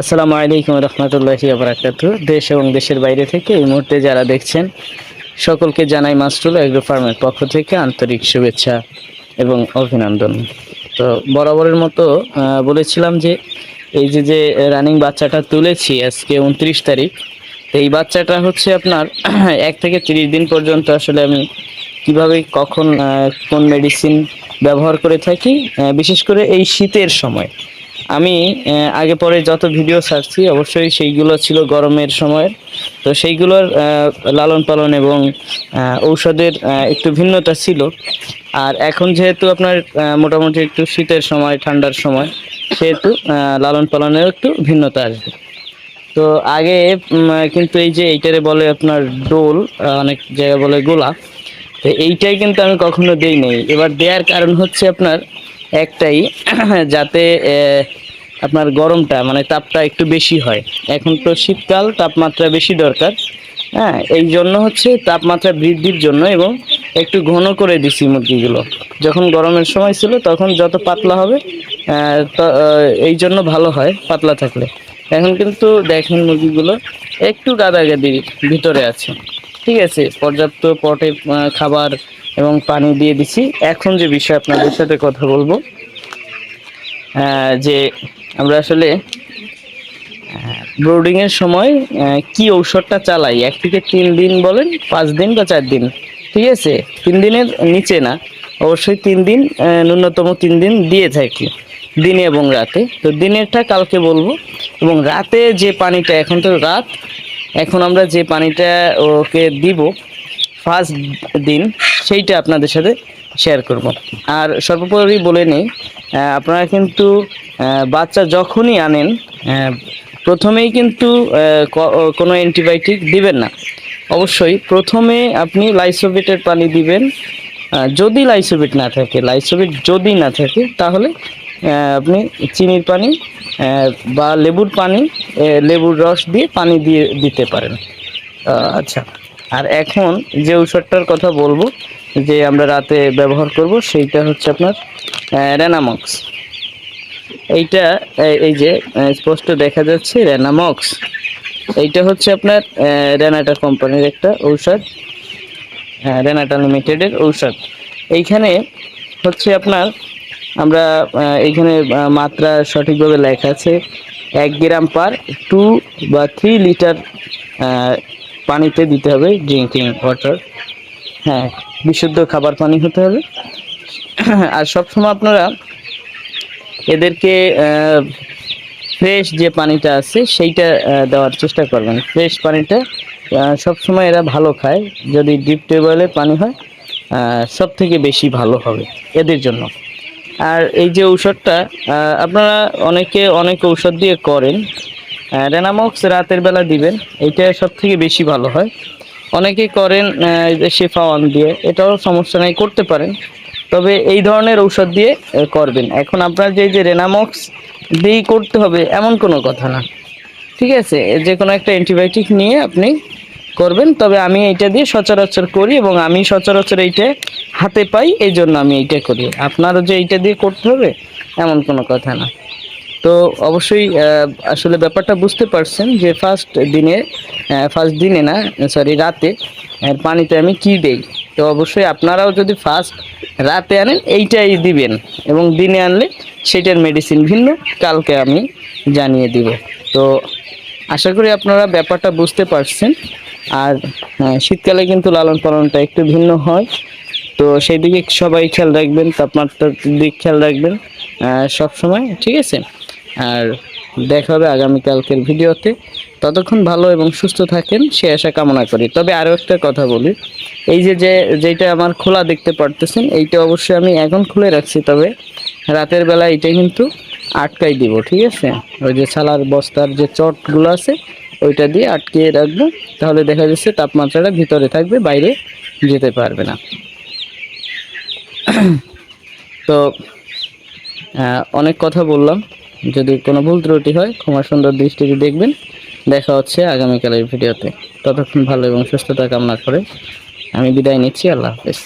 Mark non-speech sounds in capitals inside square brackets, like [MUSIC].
আসসালামু আলাইকুম রহমতুল্লাহি আবরাকাত দেশ এবং দেশের বাইরে থেকে এই মুহূর্তে যারা দেখছেন, সকলকে জানাই মাস্টুল এগ্রো ফার্মের পক্ষ থেকে আন্তরিক শুভেচ্ছা এবং অভিনন্দন। তো বরাবরের মতো বলেছিলাম যে এই যে যে রানিং বাচ্চাটা তুলেছি আজকে উনত্রিশ তারিখ, তো এই বাচ্চাটা হচ্ছে আপনার [CLEARS THROAT] এক থেকে তিরিশ দিন পর্যন্ত আসলে আমি কীভাবে, কখন কোন মেডিসিন ব্যবহার করে থাকি বিশেষ করে এই শীতের সময়। আমি আগে পরে যত ভিডিও ছাড়ছি, অবশ্যই সেইগুলো ছিল গরমের সময়ের। তো সেইগুলোর লালন পালন এবং ঔষধের একটু ভিন্নতা ছিল। আর এখন যেহেতু আপনার মোটামুটি একটু শীতের সময়, ঠান্ডার সময়, সেহেতু লালন পালনের একটু ভিন্নতা আসবে। তো আগে কিন্তু এই যে এইটারে বলে আপনার ডোল অনেক জায়গায় বলে গোলা তো এইটাই কিন্তু আমি কখনো দেই নাই এবার দেওয়ার কারণ হচ্ছে আপনার একটাই, [CLEARS THROAT] যাতে আপনার গরমটা মানে তাপটা একটু বেশি হয়। এখন তো শীতকাল, তাপমাত্রা বেশি দরকার। হ্যাঁ এই জন্য হচ্ছে তাপমাত্রা বৃদ্ধির জন্য এবং একটু ঘন করে দিছি মুরগিগুলো। যখন গরমের সময় ছিল, তখন যত পাতলা হবে এই জন্য ভালো হয় পাতলা থাকলে। এখন কিন্তু দেখেন মুরগিগুলো একটু গাদাগাদির ভিতরে আছে। ঠিক আছে, পর্যাপ্ত পটে খাবার এবং পানি দিয়ে দিছি। এখন যে বিষয় আপনাদের সাথে কথা বলব যে আমরা আসলে ব্রোডিং এর সময় কি ঔষধটা চালাই? এক থেকে তিন দিন বলেন, পাঁচ দিন বা চার দিন। ঠিক আছে? তিন দিনের নিচে না। অবশ্যই তিন দিন ন্যূনতম তিন দিন দিয়ে থাকি, দিনে এবং রাতে। তো দিনেরটা কালকে বলব। এবং রাতে যে পানিটা, এখন তো রাত এখন আমরা যে পানিটা ওকে দিব ফার্স্ট দিন, সেইটা আপনাদের সাথে শেয়ার করব। আর সর্বোপরি বলে নেই আপনারা কিন্তু বাচ্চা যখনই আনেন প্রথমেই কিন্তু কোনো অ্যান্টিবায়োটিক দিবেন না। অবশ্যই প্রথমে আপনি লাইসোবিটের পানি দিবেন যদি লাইসোবিট না থাকে, লাইসোবিট যদি না থাকে, তাহলে আপনি চিনির পানি বা লেবুর পানি লেবুর রস দিয়ে পানি দিয়ে দিতে পারেন। আচ্ছা। আর এখন যে ঔষধটার কথা বলব যে আমরা রাতে ব্যবহার করব সেইটা হচ্ছে আপনার রেনামক্স। এইটা এই- যে স্পষ্ট দেখা যাচ্ছে রেনামক্স। এইটা হচ্ছে আপনার রেনাটা কোম্পানির একটা ঔষধ হ্যাঁ রেনাটা লিমিটেডের ঔষধ। এইখানে হচ্ছে আপনার আমরা এইখানে মাত্রা সঠিকভাবে লেখা আছে এক গ্রাম পার টু বা থ্রি লিটার পানিতে দিতে হবে ড্রিঙ্কিং ওয়াটার। হ্যাঁ বিশুদ্ধ খাবার পানি হতে হবে। আর সবসময় আপনারা এদেরকে ফ্রেশ যে পানিটা আছে সেইটা দেওয়ার চেষ্টা করবেন। ফ্রেশ পানিটা সবসময় এরা ভালো খায়। যদি ডিপ টেবলে পানি হয় সব থেকে বেশি ভালো হবে এদের জন্য। আর এই যে ঔষধটা আপনারা অনেকে অনেক ঔষধ দিয়ে করেন। রেনামক্স রাতের বেলা দিবেন এইটা সব থেকে বেশি ভালো হয়। অনেকে করেন শেফা ওয়ান দিয়ে, এটাও সমস্যা নাই, করতে পারেন। তবে এই ধরনের ঔষধ দিয়ে করবেন। এখন আপনার যে যে রেনামক্স দিয়েই করতে হবে, এমন কোনো কথা না। ঠিক আছে? যে কোনো একটা অ্যান্টিবায়োটিক নিয়ে আপনি করবেন, তবে আমি এইটা দিয়ে সচরাচর করি এবং আমি সচরাচর এইটা হাতে পাই এই জন্য আমি এইটা করি। আপনারও যে এইটা দিয়ে করতে হবে, এমন কোনো কথা না। তো অবশ্যই আসলে ব্যাপারটা বুঝতে পারছেন যে ফার্স্ট দিনে ফার্স্ট দিনে না সরি রাতে পানিতে আমি কি দেই। তো অবশ্যই আপনারাও যদি ফার্স্ট রাতে আনেন, এইটাই দিবেন এবং দিনে আনলে সেটার মেডিসিন ভিন্ন, কালকে আমি জানিয়ে দিব। তো আশা করি আপনারা ব্যাপারটা বুঝতে পারছেন। আর শীতকালে কিন্তু লালন পালনটা একটু ভিন্ন হয়। তো সেই দিকে সবাই খেয়াল রাখবেন, তাপমাত্রার দিক খেয়াল রাখবেন সব সময় ঠিক আছে? আর দেখা হবে আগামীকালকের ভিডিওতে। ততক্ষণ ভালো এবং সুস্থ থাকেন, সে আশা কামনা করি। তবে আরও একটা কথা বলি, এই যে যে, যেটা আমার খোলা দেখতে পারতেছেন, এইটা অবশ্যই আমি এখন খুলে রাখছি, তবে রাতের বেলা এইটা কিন্তু আটকাই দিব, ঠিক আছে? ওই যে ছালার বস্তার যে চটগুলো আছে, ওইটা দিয়ে আটকিয়ে রাখব। তাহলে দেখা যাচ্ছে তাপমাত্রাটা ভিতরে থাকবে, বাইরে যেতে পারবে না। তো অনেক কথা বললাম। যদি কোনো ভুল ত্রুটি হয়, ক্ষমা সুন্দর দৃষ্টিতে দেখবেন। দেখা হচ্ছে আগামীকালের ভিডিওতে। ততক্ষণ ভালো এবং সুস্থতা কামনা করে আমি বিদায় নিচ্ছি। আল্লাহ হাফেজ।